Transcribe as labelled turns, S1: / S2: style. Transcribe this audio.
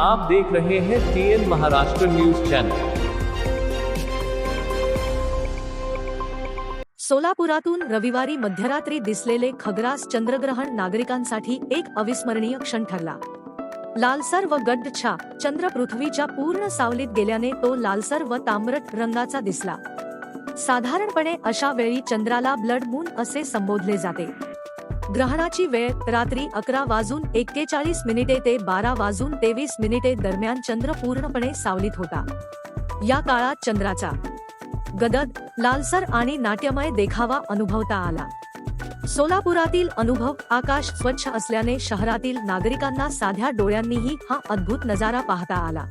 S1: आप देख रहे हैं टीएन महाराष्ट्र न्यूज चैनल
S2: सोलापुरातून रविवारी मध्यरात्री दिसलेले खग्रास चंद्रग्रहण नागरिकांसाठी एक अविस्मरणीय क्षण ठरला. लालसर व गड्डछा चंद्र पृथ्वीच्या पूर्ण सावलीत गेल्याने तो लालसर व तांबरट रंगाचा दिसला. साधारणपणे अशा वेळी चंद्राला ब्लड मून असे संबोधले जाते. ग्रहणाची वेळ रात्री अकरा वाजून एक्केचाळीस मिनिटे ते बारा वाजून तेवीस मिनिटे दरम्यान चंद्र पूर्णपणे सावलीत होता. या काळात चंद्राचा गदद लालसर आणि नाट्यमय देखावा अनुभवता आला. सोलापुरातील अनुभव आकाश स्वच्छ असल्याने शहरातील नागरिकांना साध्या डोळ्यांनीही हा अद्भुत नजारा पाहता आला.